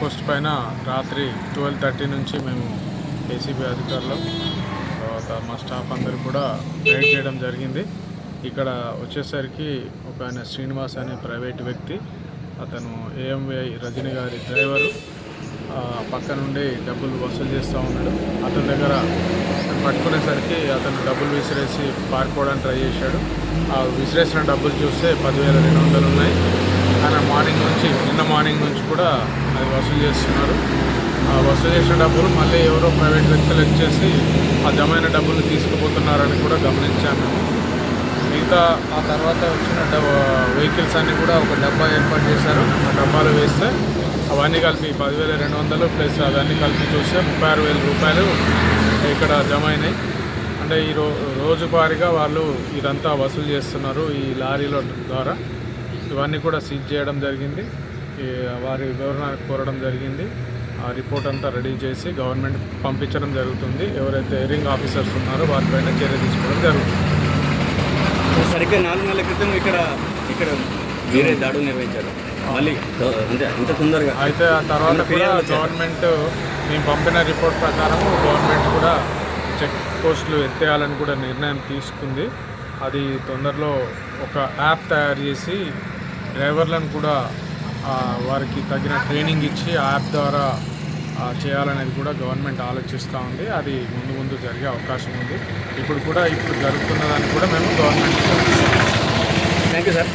Post పైన రాత్రి twelve thirty నుంచి మేము ఏసీబీ అధికారులు తర్వాత మా స్టాఫ్ అందరూ కూడా రైడ్ చేయడం జరిగింది. ఇక్కడ వచ్చేసరికి ఒక ఆయన శ్రీనివాస్ అనే ప్రైవేట్ వ్యక్తి అతను ఏఎంవై రజనీ గారి డ్రైవరు. పక్క నుండి డబ్బులు వసూలు చేస్తూ ఉన్నాడు. అతని దగ్గర పట్టుకునేసరికి అతను డబ్బులు విసిరేసి పారిపోవడానికి ట్రై చేశాడు. ఆ విసిరేసిన డబ్బులు చూస్తే పదివేల రెండు వందలు ఉన్నాయి. ఆయన మార్నింగ్ నుంచి నిన్న మార్నింగ్ నుంచి కూడా అది వసూలు చేస్తున్నారు. ఆ వసూలు చేసిన డబ్బులు మళ్ళీ ఎవరో ప్రైవేట్ వ్యక్తులు ఇచ్చేసి ఆ జమైన డబ్బులు తీసుకుపోతున్నారని కూడా గమనించాను. మిగతా ఆ తర్వాత వచ్చిన వెహికల్స్ అన్నీ కూడా ఒక డబ్బా ఏర్పాటు చేశారు. ఆ డబ్బాలు వేస్తే అవన్నీ కలిపి పదివేల రెండు వందలు ప్లస్ అవన్నీ కలిపి చూస్తే ముప్పై ఆరు వేల రూపాయలు ఇక్కడ జమ అయినాయి అంటే ఈ రో రోజువారీగా వాళ్ళు ఇదంతా వసూలు చేస్తున్నారు ఈ లారీల ద్వారా. ఇవన్నీ కూడా సీజ్ చేయడం జరిగింది. వారి వివరణ కోరడం జరిగింది. ఆ రిపోర్ట్ అంతా రెడీ చేసి గవర్నమెంట్ పంపించడం జరుగుతుంది. ఎవరైతే ఎయిరింగ్ ఆఫీసర్స్ ఉన్నారో వారిపైన చర్య తీసుకోవడం జరుగుతుంది. సరిగ్గా నాలుగు నెలల క్రితం ఇక్కడ ఇక్కడ మీరే దాడులు నిర్వహించారు. మళ్ళీ అంటే ఇంత తొందరగా. అయితే ఆ తర్వాత కూడా? గవర్నమెంట్ మేము పంపిన రిపోర్ట్ ప్రకారం గవర్నమెంట్ కూడా చెక్ పోస్టులు ఎత్తేయాలని కూడా నిర్ణయం తీసుకుంది. అది తొందరలో ఒక యాప్ తయారు చేసి డ్రైవర్లను కూడా వారికి తగిన ట్రైనింగ్ ఇచ్చి యాప్ ద్వారా చేయాలనేది కూడా గవర్నమెంట్ ఆలోచిస్తూ ఉంది. అది ముందు ముందు జరిగే అవకాశం ఉంది. ఇప్పుడు కూడా ఇప్పుడు జరుగుతున్నదాన్ని కూడా మేము గవర్నమెంట్ థ్యాంక్ యూ సార్